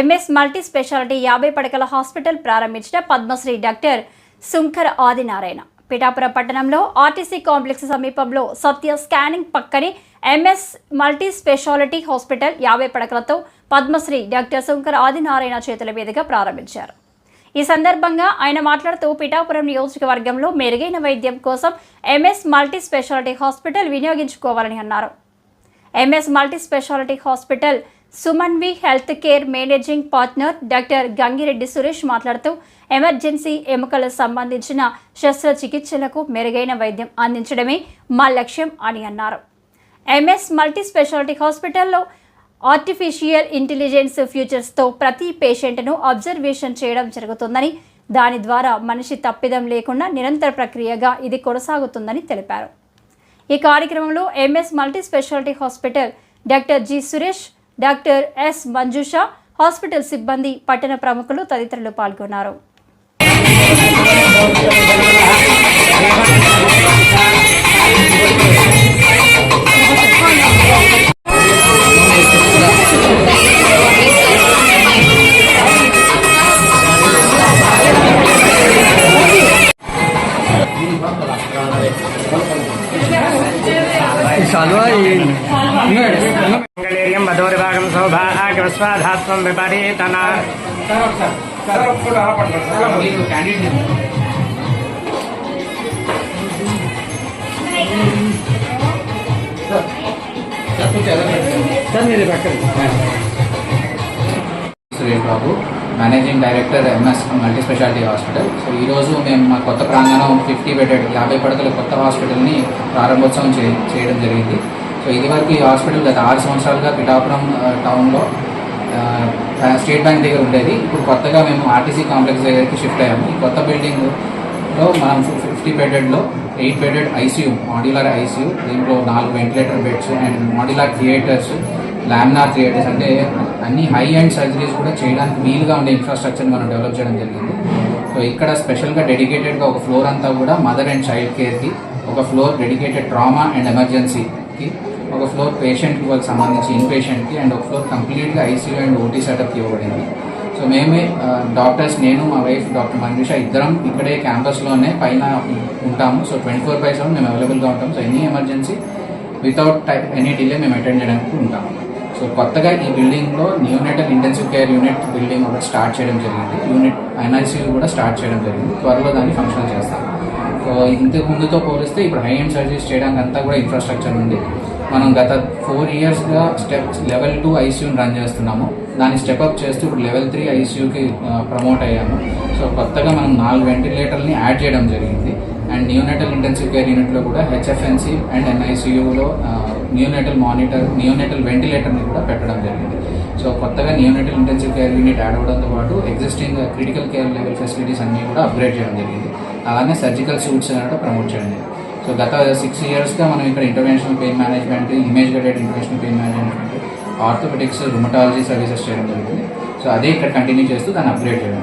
MS multi speciality యాభై పడకల hospital ప్రారంభించిన పద్మశ్రీ డాక్టర్ శుంకర్ ఆదినారాయణ. పిఠాపురం పట్టణంలో ఆర్టీసీ కాంప్లెక్స్ సమీపంలో సత్య స్కానింగ్ పక్కనే ఎంఎస్ మల్టీ స్పెషాలిటీ హాస్పిటల్ యాభై పడకలతో పద్మశ్రీ డాక్టర్ శుంకర్ ఆదినారాయణ చేతుల మీదుగా ప్రారంభించారు. ఈ సందర్భంగా ఆయన మాట్లాడుతూ పిఠాపురం నియోజకవర్గంలో మెరుగైన వైద్యం కోసం ఎంఎస్ మల్టీ స్పెషాలిటీ హాస్పిటల్ వినియోగించుకోవాలని అన్నారు. MS multi speciality hospital Sumanvi health care managing partner doctor Gangireddy Suresh మాట్లాడుతూ ఎమర్జెన్సీ ఎముకలకు సంబంధించిన శస్త్రచికిత్సలకు మెరుగైన వైద్యం అందించడమే మా లక్ష్యం అని అన్నారు. ఎంఎస్ మల్టీ స్పెషాలిటీ హాస్పిటల్లో ఆర్టిఫిషియల్ ఇంటెలిజెన్స్ ఫ్యూచర్స్తో ప్రతి పేషెంట్ను అబ్జర్వేషన్ చేయడం జరుగుతుందని దాని ద్వారా మనిషి తప్పిదం లేకుండా నిరంతర ప్రక్రియగా ఇది కొనసాగుతుందని తెలిపారు. ఈ కార్యక్రమంలో MS multi speciality hospital doctor G Suresh doctor S Manjusha hospital సిబ్బంది పట్టణ ప్రముఖులు తదితరులు పాల్గొన్నారు. మంగళీర్యం వధూరిభాగం సౌభాగ్యస్వాధాత్వం విపరీతన. Suresh Babu managing director MS multi speciality hospital so ఈరోజు మేము మా కొత్త ప్రాంగణం ఫిఫ్టీ బెడెడ్ యాభై పడకల కొత్త హాస్పిటల్ని ప్రారంభోత్సవం చేయడం జరిగింది. సో ఇది వరకు ఈ హాస్పిటల్ గత ఆరు సంవత్సరాలుగా పిఠాపురం టౌన్లో స్టేట్ బ్యాంక్ దగ్గర ఉండేది. ఇప్పుడు కొత్తగా మేము ఆర్టీసీ కాంప్లెక్స్ దగ్గరికి షిఫ్ట్ అయ్యాము. ఈ కొత్త బిల్డింగ్లో మనం fifty బెడెడ్లో eight bedded ICU modular ICU దీంట్లో నాలుగు ventilator beds and modular theatres laminar theatres అంటే అన్ని హై అండ్ సర్జరీస్ కూడా చేయడానికి వీలుగా ఉండే ఇన్ఫ్రాస్ట్రక్చర్ మనం డెవలప్ చేయడం జరిగింది. సో ఇక్కడ స్పెషల్గా డెడికేటెడ్గా ఒక ఫ్లోర్ అంతా కూడా మదర్ అండ్ చైల్డ్ కేర్కి ఒక ఫ్లోర్ డెడికేటెడ్ ట్రామా అండ్ ఎమర్జెన్సీకి ఒక ఫ్లోర్ పేషెంట్కి వాళ్ళకి సంబంధించి ఇన్ పేషెంట్కి అండ్ ఒక ఫ్లోర్ కంప్లీట్గా ఐసీయూ అండ్ ఓటీ సెటప్ ఇవ్వబడింది. సో మేమే డాక్టర్స్ నేను మా వైఫ్ డాక్టర్ మంజుష ఇద్దరం ఇక్కడే క్యాంపస్లోనే పైన ఉంటాము. So twenty four by seven మేము అవైలబుల్గా ఉంటాం so any emergency without any delay మేము అటెండ్ చేయడానికి ఉంటాము. సో కొత్తగా ఈ బిల్డింగ్లో neonatal intensive care unit building ఒకటి స్టార్ట్ చేయడం జరిగింది. యూనిట్ ఎన్ఐసీయూ కూడా స్టార్ట్ చేయడం జరిగింది. త్వరలో దాన్ని ఫంక్షన్ చేస్తాం సో ఇంతకు ముందుతో పోలిస్తే ఇప్పుడు హై ఎండ్ సర్జరీస్ చేయడానికి అంతా కూడా ఇన్ఫ్రాస్ట్రక్చర్ ఉంది. మనం గత ఫోర్ ఇయర్స్గా స్టెప్ లెవెల్ టూ ఐసీయూని రన్ చేస్తున్నాము. దాన్ని స్టెప్ అప్ చేస్తూ ఇప్పుడు లెవెల్ త్రీ ఐసీయూకి ప్రమోట్ అయ్యాము. సో కొత్తగా మనం నాలుగు వెంటిలేటర్ని యాడ్ చేయడం జరిగింది. అండ్ న్యూనెటల్ ఇంటెన్సివ్ కేర్ యూనిట్లో కూడా హెచ్ఎఫ్ఎన్సీ అండ్ ఎన్ఐసీయూలో న్యూనెటల్ మానిటర్ న్యూనెటల్ వెంటిలేటర్ని కూడా పెట్టడం జరిగింది. సో కొత్తగా neonatal intensive care unit add అవడంతో పాటు existing critical care level facilities అన్నీ కూడా అప్గ్రేడ్ చేయడం జరిగింది. అలానే సర్జికల్ సూట్స్ కూడా ప్రమోట్ చేయడం జరిగింది. సో గత సిక్స్ ఇయర్స్గా మనం ఇక్కడ international pain management image guided international pain management orthopaedics rheumatology services చేయడం జరుగుతుంది సో అదే ఇక్కడ కంటిన్యూ చేస్తూ దాన్ని అప్గ్రేడ్ చేయడం.